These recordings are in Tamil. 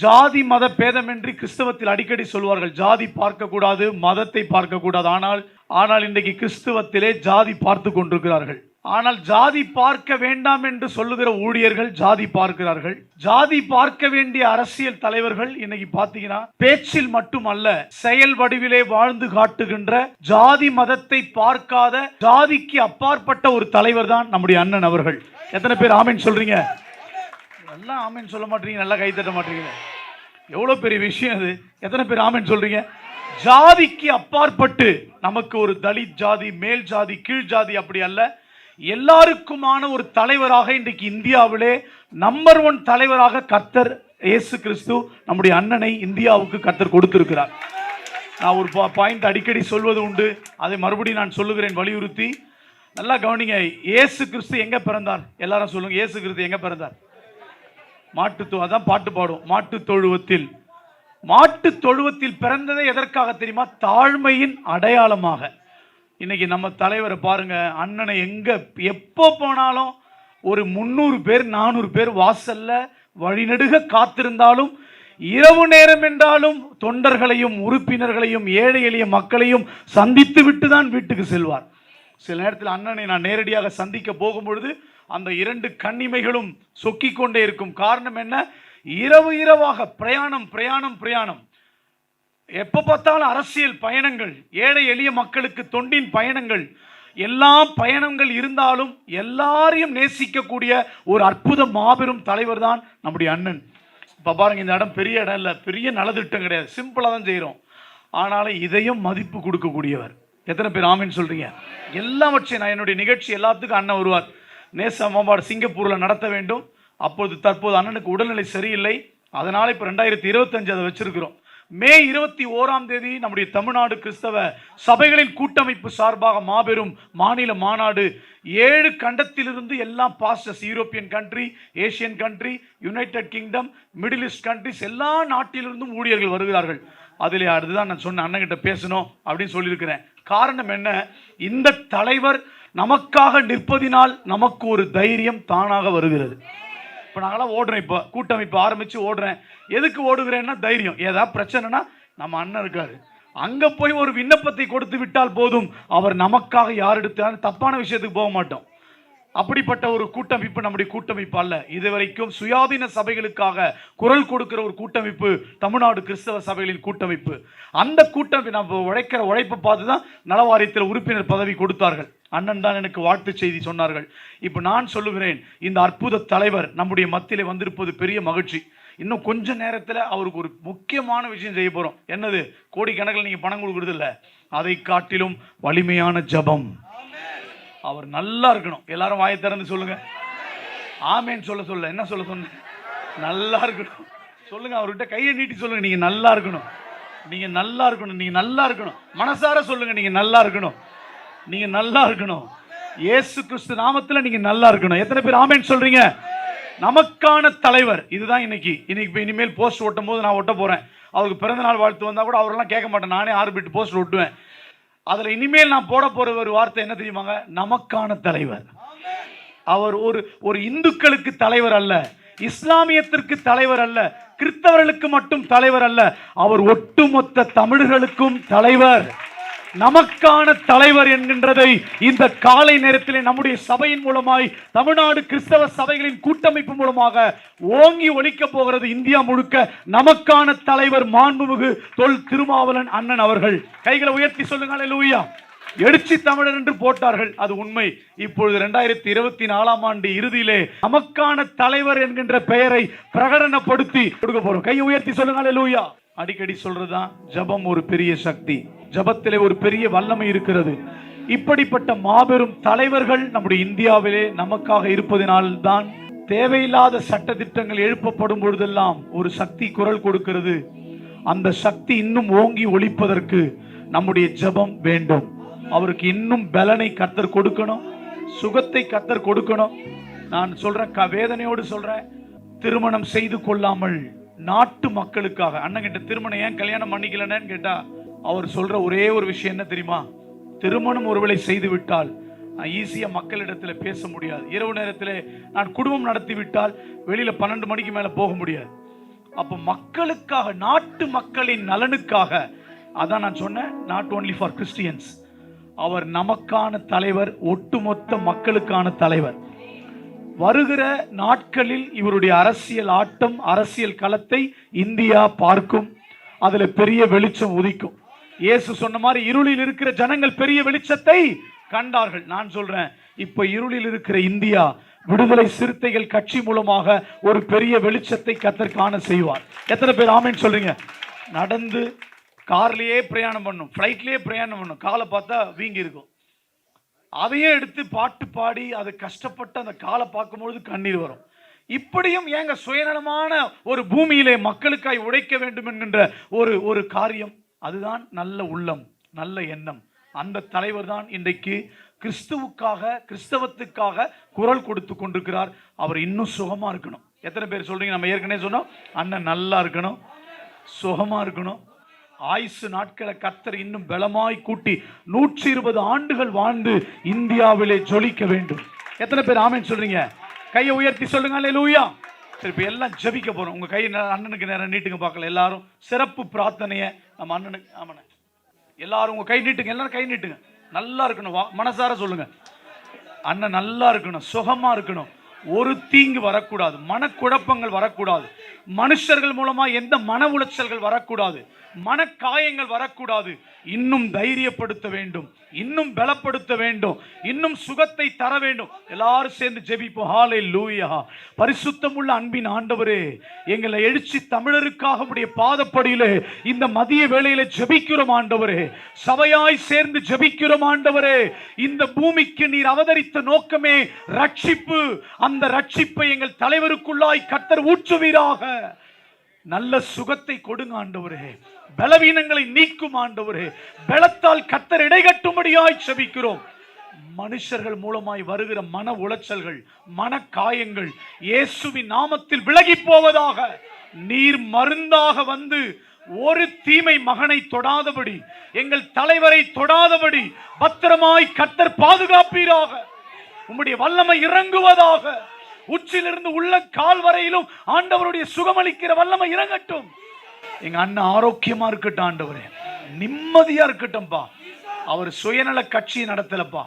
ஜாதி மத பேதமின்றி கிறிஸ்தவத்தில் அடிக்கடி சொல்வார்கள் ஜாதி பார்க்கக்கூடாது மதத்தை பார்க்கக்கூடாது. ஆனால் ஆனால் இன்றைக்கு கிறிஸ்தவத்திலே ஜாதி பார்த்து கொண்டிருக்கிறார்கள். ஆனால் ஜாதி பார்க்க வேண்டாம் என்று சொல்லுகிற ஊழியர்கள் ஜாதி பார்க்கிறார்கள். ஜாதி பார்க்க வேண்டிய அரசியல் தலைவர்கள் இன்னைக்கு பாத்தீங்கன்னா பேச்சில் மட்டுமல்ல செயல் வடிவிலே வாழ்ந்து காட்டுகின்ற ஜாதி மதத்தை பார்க்காத ஜாதிக்கு அப்பாற்பட்ட ஒரு தலைவர் தான் நம்முடைய அண்ணன் அவர்கள். எத்தனை பேர் ஆமீன் சொல்றீங்க? நல்லா ஆமின்னு சொல்ல மாட்டீங்க நல்லா கைத்தட்ட மாட்டீங்க. எவ்வளோ பெரிய விஷயம் அது? எத்தனை பேர் ஆமின்னு சொல்றீங்க? ஜாதிக்கு அப்பாற்பட்டு நமக்கு ஒரு தலித் ஜாதி மேல் ஜாதி கீழ் ஜாதி அப்படி அல்ல. எல்லாருக்குமான ஒரு தலைவராக இன்றைக்கு இந்தியாவிலே நம்பர் ஒன் தலைவராக கத்தர் இயேசு கிறிஸ்து நம்முடைய அண்ணனை இந்தியாவுக்கு கத்தர் கொடுத்திருக்கிறார். நான் ஒரு பாயிண்ட் அடிக்கடி சொல்வது உண்டு. அதை மறுபடியும் நான் சொல்லுகிறேன் வலியுறுத்தி. நல்லா கவனிங்க இயேசு கிறிஸ்து எங்க பிறந்தார்? எல்லாரும் சொல்லுங்க இயேசு கிறிஸ்து எங்க பிறந்தார்? மாட்டு அதான் பாட்டு பாடும் மாட்டு தொழுவத்தில். மாட்டு தொழுவத்தில் பிறந்ததே எதற்காக தெரியுமா? தாழ்மையின் அடையாளமாக. இன்னைக்கு நம்ம தலைவரை பாருங்க அண்ணனை எங்க எப்போ போனாலும் ஒரு முந்நூறு பேர் நானூறு பேர் வாசல்ல வழிநெடுக காத்திருந்தாலும் இரவு நேரம் என்றாலும் தொண்டர்களையும் உறுப்பினர்களையும் ஏழை எளிய மக்களையும் சந்தித்து விட்டு தான் வீட்டுக்கு செல்வார். சில நேரத்தில் அண்ணனை நான் நேரடியாக சந்திக்க போகும்பொழுது அந்த இரண்டு கண்ணிமைகளும் சொக்கிக் கொண்டே இருக்கும். காரணம் என்ன? இரவு இரவாக பிரயாணம் பிரயாணம் பிரயாணம். எப்ப பார்த்தாலும் அரசியல் பயணங்கள் ஏழை எளிய மக்களுக்கு தொண்டின் பயணங்கள். எல்லா பயணங்கள் இருந்தாலும் எல்லாரையும் நேசிக்கக்கூடிய ஒரு அற்புத மாபெரும் தலைவர் தான் நம்முடைய அண்ணன். இப்போ பாருங்க இந்த இடம் பெரிய இடம் இல்லை. பெரிய நலத்திட்டம் கிடையாது. சிம்பிளாக தான் செய்கிறோம் ஆனாலும் இதையும் மதிப்பு கொடுக்கக்கூடியவர். எத்தனை பேர் ஆமின்னு சொல்றீங்க? எல்லாவற்றையும் நான் என்னுடைய நிகழ்ச்சி எல்லாத்துக்கும் அண்ணன் வருவார். நேச மாமாடு சிங்கப்பூரில் நடத்த வேண்டும். அப்போது தற்போது அண்ணனுக்கு உடல்நிலை சரியில்லை. அதனால் இப்போ ரெண்டாயிரத்தி இருபத்தஞ்சு அதை வச்சிருக்கிறோம். மே இருபத்தி ஓராம் தேதி நம்முடைய தமிழ்நாடு கிறிஸ்தவ சபைகளின் கூட்டமைப்பு சார்பாக மாபெரும் மாநில மாநாடு. ஏழு கண்டத்திலிருந்து எல்லாம் pastors European country Asian country United Kingdom Middle East countries எல்லா நாட்டிலிருந்தும் ஊழியர்கள் வருகிறார்கள். அதிலே அதுதான் நான் சொன்ன அண்ணன்கிட்ட பேசணும் அப்படின்னு சொல்லியிருக்கிறேன். காரணம் என்ன? இந்த தலைவர் நமக்காக நிற்பதினால் நமக்கு ஒரு தைரியம் தானாக வருகிறது. இப்போ நாங்களாம் ஓடுறேன் இப்போ. கூட்டமைப்பு ஆரம்பித்து ஓடுறேன். எதுக்கு ஓடுகிறேன்னா தைரியம். ஏதாவது பிரச்சனைனா நம்ம அண்ணன் இருக்காரு. அங்கே போய் ஒரு விண்ணப்பத்தை கொடுத்து விட்டால் போதும். அவர் நமக்காக யார் எடுத்தாலும் தப்பான விஷயத்துக்கு போக மாட்டோம். அப்படிப்பட்ட ஒரு கூட்டமைப்பு நம்முடைய கூட்டமைப்பு அல்ல. இதுவரைக்கும் சுயாதீன சபைகளுக்காக குரல் கொடுக்கிற ஒரு கூட்டமைப்பு தமிழ்நாடு கிறிஸ்தவ சபைகளின் கூட்டமைப்பு. அந்த கூட்டமைப்பு நம்ம உழைக்கிற உழைப்பை பார்த்து தான் நலவாரியத்தில் உறுப்பினர் பதவி கொடுத்தார்கள். அண்ணன் தான் எனக்கு வாழ்த்து செய்தி சொன்னார்கள். இப்போ நான் சொல்லுகிறேன் இந்த அற்புத தலைவர் நம்முடைய மத்தியில் வந்திருப்பது பெரிய மகிழ்ச்சி. இன்னும் கொஞ்ச நேரத்தில் அவருக்கு ஒரு முக்கியமான விஷயம் செய்ய போகிறோம் என்னது? கோடிக்கணக்கில் நீங்கள் பணம் கொடுக்குறது இல்லை. அதை காட்டிலும் வலிமையான ஜபம். அவர் நல்லா இருக்கணும். எல்லாரும் வாயை திறந்து சொல்லுங்க. ஆமேன்னு சொல்ல சொல்ல. என்ன சொல்ல சொன்னேன் நல்லா இருக்கணும். சொல்லுங்க அவர்கிட்ட கையை நீட்டி சொல்லுங்க. நீங்க நல்லா இருக்கணும். நீங்க நல்லா இருக்கணும். நீங்க நல்லா இருக்கணும். மனசார சொல்லுங்க. நீங்க நல்லா இருக்கணும். நீங்க நல்லா இருக்கணும். இயேசு கிறிஸ்து நாமத்துல நீங்க நல்லா இருக்கணும். எத்தனை பேர் ஆமேன் சொல்றீங்க? நமக்கான தலைவர். இதுதான் இன்னைக்கு. இன்னைக்கு இனிமேல் போஸ்ட் ஒட்டும் போது நான் ஒட்ட போறேன். அவருக்கு பிறந்த நாள் வாழ்த்து வந்தா கூட அவரெல்லாம் கேட்க மாட்டேன். நானே ஆறு பிட்டு போஸ்ட் ஒட்டுவேன். அதுல இனிமேல் நான் போட போற ஒரு வார்த்தை என்ன தெரியுமாங்க? நமக்கான தலைவர். அவர் ஒரு ஒரு இந்துக்களுக்கு தலைவர் அல்ல. இஸ்லாமியத்திற்கு தலைவர் அல்ல. கிறிஸ்தவர்களுக்கு மட்டும் தலைவர் அல்ல. அவர் ஒட்டுமொத்த தமிழர்களுக்கும் தலைவர். நமக்கான தலைவர் என்கின்றதை இந்த காலை நேரத்திலே நம்முடைய சபையின் மூலமாய் தமிழ்நாடு கிறிஸ்தவ சபைகளின் கூட்டமைப்பு மூலமாக ஓங்கி ஒழிக்க போகிறது இந்தியா முழுக்க. நமக்கான தலைவர் மாண்புமிகு தொல் திருமாவளன் அண்ணன் அவர்கள். கைகளை உயர்த்தி சொல்லுங்கள் லூயா எழுச்சி தமிழர் என்று போட்டார்கள். அது உண்மை. இப்பொழுது இரண்டாயிரத்தி இருபத்தி நாலாம் ஆண்டு இறுதியிலே நமக்கான தலைவர் என்கின்ற பெயரை பிரகடனப்படுத்தி கொடுக்க போறோம். கையை உயர்த்தி சொல்லுங்கள் லூயா அடிக்கடி சொல்றதுதான் ஜபம் ஒரு பெரிய சக்தி. ஜபத்திலே ஒரு பெரிய வல்லமை இருக்கிறது. இப்படிப்பட்ட மாபெரும் தலைவர்கள் நம்முடைய இந்தியாவிலே நமக்காக இருப்பதினால்தான் தேவையில்லாத சட்ட திட்டங்கள் எழுப்பப்படும் பொழுதெல்லாம் ஒரு சக்தி குரல் கொடுக்கிறது. அந்த சக்தி இன்னும் ஓங்கி ஒழிப்பதற்கு நம்முடைய ஜெபம் வேண்டும். அவருக்கு இன்னும் பலனை கத்தர் கொடுக்கணும். சுகத்தை கத்தர் கொடுக்கணும். நான் சொல்றேன் க- வேதனையோடு சொல்றேன் திருமணம் செய்து கொள்ளாமல் நாட்டு மக்களுக்காக. அண்ணன் கிட்ட திருமணம் ஏன் கல்யாணம் பண்ணிக்கலன்னு கேட்டா அவர் சொல்ற ஒரே ஒரு விஷயம் என்ன தெரியுமா? திருமணம் ஒருவேளை செய்து விட்டால் ஈஸியா மக்களிடத்துல பேச முடியாது. இரவு நேரத்தில் நான் குடும்பம் நடத்தி விட்டால் வெளியில பன்னெண்டு மணிக்கு மேல போக முடியாது. அப்ப மக்களுக்காக நாட்டு மக்களின் நலனுக்காக அதான் நான் சொன்னேன் நாட் ஓன்லி ஃபார் கிறிஸ்டியன்ஸ் அவர் நமக்கான தலைவர் ஒட்டுமொத்த மக்களுக்கான தலைவர். வருகிற நாட்களில் இவருடைய அரசியல் ஆட்டம் அரசியல் களத்தை இந்தியா பார்க்கும். அதுல பெரிய வெளிச்சம் உதிக்கும். இயேசு சொன்ன மாதிரி இருளில் இருக்கிற ஜனங்கள் பெரிய வெளிச்சத்தை கண்டார்கள். நான் சொல்றேன் இப்ப இருளில் இருக்கிற இந்தியா விடுதலை சிறுத்தைகள் கட்சி மூலமாக ஒரு பெரிய வெளிச்சத்தை கத்தர் காண செய்வார். எத்தனை பேர் ஆமேன்னு சொல்றீங்க? நடந்து கார்லயே பிரயாணம் பண்ணும் ஃப்ளைட்லயே பிரயாணம் பண்ணும். காலை பார்த்தா வீங்கி இருக்கும் அதையே எடுத்து பாட்டு பாடி அது கஷ்டப்பட்டு அந்த காலை பார்க்கும்பொழுது கண்ணீர் வரும். இப்படியும் ஏங்க சுயநலமான ஒரு பூமியிலே மக்களுக்காய் உழைக்க வேண்டும் என்கின்ற ஒரு ஒரு காரியம்? அதுதான் நல்ல உள்ளம் நல்ல எண்ணம். அந்த தலைவர் தான் இன்றைக்கு கிறிஸ்துவுக்காக கிறிஸ்தவத்துக்காக குரல் கொடுத்து கொண்டிருக்கிறார். அவர் இன்னும் சுகமாக இருக்கணும். எத்தனை பேர் சொல்றீங்க? நம்ம ஏற்கனவே சொன்னோம் அண்ணன் நல்லா இருக்கணும் சுகமாக இருக்கணும். ஆயுசு நாட்களை கத்தர் இன்னும் பலமாய் கூட்டி நூற்றி இருபது ஆண்டுகள் வாழ்ந்து இந்தியாவிலே ஜொலிக்க வேண்டும். எத்தனை பேர் ஆமென் சொல்றீங்க? கையை உயர்த்தி சொல்லுங்க லூயா சரி இப்போ எல்லாம் ஜெபிக்க போகிறோம் உங்கள் கை நே- அண்ணனுக்கு நேரம் நீட்டுங்க பார்க்கல. எல்லாரும் சிறப்பு பிரார்த்தனையை நம்ம அண்ணனுக்கு ஆமாண்ணே. எல்லாரும் உங்கள் கை நீட்டுங்க எல்லாரும் கை நீட்டுங்க. நல்லா இருக்கணும். வா மனசார சொல்லுங்க. அண்ணன் நல்லா இருக்கணும் சுகமாக இருக்கணும். ஒரு தீங்கு வரக்கூடாது. மனக்குழப்பங்கள் வரக்கூடாது. மனுஷர்கள் மூலமா எந்த மன உளைச்சல்கள் வரக்கூடாது. மனக்காயங்கள் வரக்கூடாது. இன்னும் தைரியப்படுத்த வேண்டும். இன்னும் பலப்படுத்த வேண்டும். இன்னும் சுகத்தை தர வேண்டும். எல்லாரும் சேர்ந்து ஜெபிப்போம். ஹாலே லூயா பரிசுத்தமுள்ள அன்பின் ஆண்டவரே எங்களை எழுச்சி தமிழருக்காக உடைய பாதப்படியிலே இந்த மதிய வேளையில ஜெபிக்கிறோம் ஆண்டவரே. சபையாய் சேர்ந்து ஜெபிக்கிறோம் ஆண்டவரே. இந்த பூமிக்கு நீர் அவதரித்த நோக்கமே ரட்சிப்பு. அந்த ரட்சிப்பை எங்கள் தலைவருக்குள்ளாய் கத்தர் ஊற்றுவீராக. நல்ல சுகத்தை கொடுங்க ஆண்டவரே. பலவீனங்களை நீக்கும் ஆண்டவரே. பலத்தால் கத்தர் இடைகட்டும்படியாய் செபிக்கிறோம். மனுஷர்கள் மூலமாய் வருகிற மன உளைச்சல்கள் மன காயங்கள் இயேசுவின் நாமத்தில் விலகி போவதாக. நீர் மருந்தாக வந்து ஒரு தீமை மகனை தொடாதபடி எங்கள் தலைவரை தொடாதபடி பத்திரமாய் கத்தர் பாதுகாப்பீராக. உம்முடைய வல்லமை இறங்குவதாக. உச்சிலிருந்து உள்ள கால் வரையிலும் ஆண்டவருடைய சுகமளிக்கிற வல்லமை இறங்கட்டும். எங்க அண்ணன் ஆரோக்கியமா இருக்கட்டும் ஆண்டவரே. நிம்மதியா இருக்கட்டும்பா. அவர் சுயநல கட்சி நடத்தலப்பா.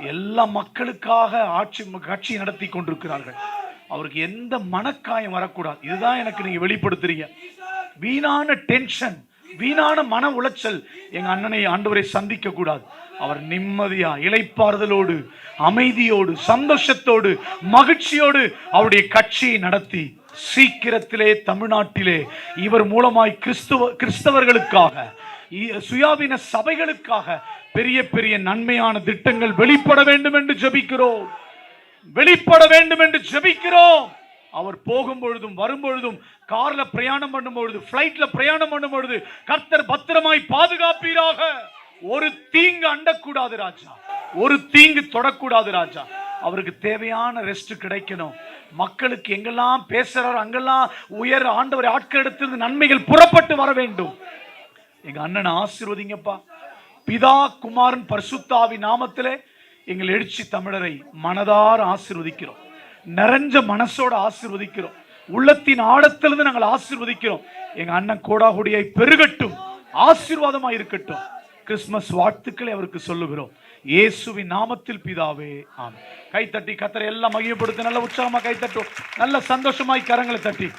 எல்லா மக்களுக்காக ஆட்சி கட்சி நடத்தி கொண்டிருக்கிறார்கள். அவருக்கு எந்த மனக்காயம் வரக்கூடாது. இதுதான் எனக்கு நீங்க வெளிப்படுத்துறீங்க. வீணான டென்ஷன். வீணான மன உளைச்சல் எங்க அண்ணனை ஆண்டவரை சந்திக்க கூடாது அவர் நிம்மதியா இளைப்பாறுதலோடு அமைதியோடு சந்தோஷத்தோடு மகிழ்ச்சியோடு அவருடைய கட்சியை நடத்தி சீக்கிரத்திலே தமிழ்நாட்டிலே இவர் மூலமாய் கிறிஸ்துவ கிறிஸ்தவர்களுக்காக சுயாதீன சபைகளுக்காக பெரிய பெரிய நன்மையான திட்டங்கள் வெளிப்பட வேண்டும் என்று ஜபிக்கிறோம். வெளிப்பட வேண்டும் என்று ஜெபிக்கிறோம். அவர் போகும் பொழுதும் வரும் பொழுதும் கார்ல பிரயாணம் பண்ணும் பொழுது பிளைட்ல பிரயாணம் பண்ணும் பொழுது கர்த்தர் பத்திரமாய் பாதுகாப்பீராக. ஒரு தீங்கு அண்டக்கூடாது ராஜா. ஒரு தீங்கு தொடக்கூடாது ராஜா. அவருக்கு தேவையான ரெஸ்ட் கிடைக்கணும். மக்களுக்கு எங்கெல்லாம் பேசுறாரு அங்கெல்லாம் உயர் ஆண்டவர் ஆட்கள் எடுத்திருந்து நன்மைகள் புறப்பட்டு வர வேண்டும். எங்க அண்ணனை ஆசிர்வதிங்கப்பா. பிதா குமாரன் பரிசுத்தாவி நாமத்திலே எங்கள் எழுச்சி தமிழரை மனதார ஆசிர்வதிக்கிறோம். நிறைஞ்ச மனசோட ஆசிர்வதிக்கிறோம். உள்ளத்தின் ஆழத்திலிருந்து நாங்கள் ஆசிர்வதிக்கிறோம். எங்க அண்ணன் கோடாகுடியை பெருகட்டும். ஆசீர்வாதமா இருக்கட்டும். கிறிஸ்துமஸ் வாழ்த்துக்களை அவருக்கு சொல்லுகிறோம். இயேசுவின் நாமத்தில் பிதாவே ஆம் தட்டி கத்தரை எல்லாம் மகிமைப்படுத்த நல்ல உற்சாகமா கை தட்டும் நல்ல சந்தோஷமாய் கரங்களை தட்டி.